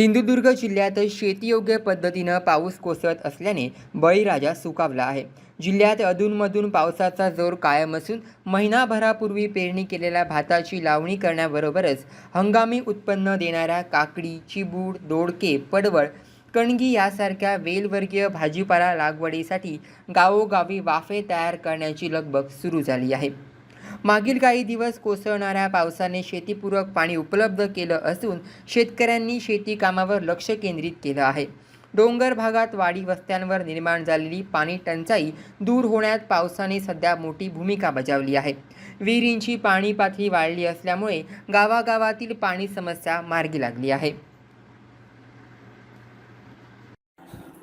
सिंधुदुर्ग जिल्ह्यात शेतीयोग्य पद्धतीनं पाऊस कोसळत असल्याने बळीराजा सुकावला आहे. जिल्ह्यात अधूनमधून पावसाचा जोर कायम असून महिनाभरापूर्वी पेरणी केलेल्या भाताची लावणी करण्याबरोबरच हंगामी उत्पन्न देणाऱ्या काकडी चिबूड दोडके पडवळ कणगी यासारख्या वेलवर्गीय भाजीपाला लागवडीसाठी गावोगावी वाफे तयार करण्याची लगबग सुरू झाली आहे. मागील काही दिवस कोसळणाऱ्या पावसाने शेतीपूरक पाणी उपलब्ध केलं असून शेतकऱ्यांनी शेती कामावर लक्ष केंद्रित केलं आहे. डोंगर भागात वाडी वस्त्यांवर निर्माण झालेली पाणी टंचाई दूर होण्यात पावसाने सध्या मोठी भूमिका बजावली आहे. विहिरींची पाणी पातळी वाढली असल्यामुळे गावागावातील पाणी समस्या मार्गी लागली आहे.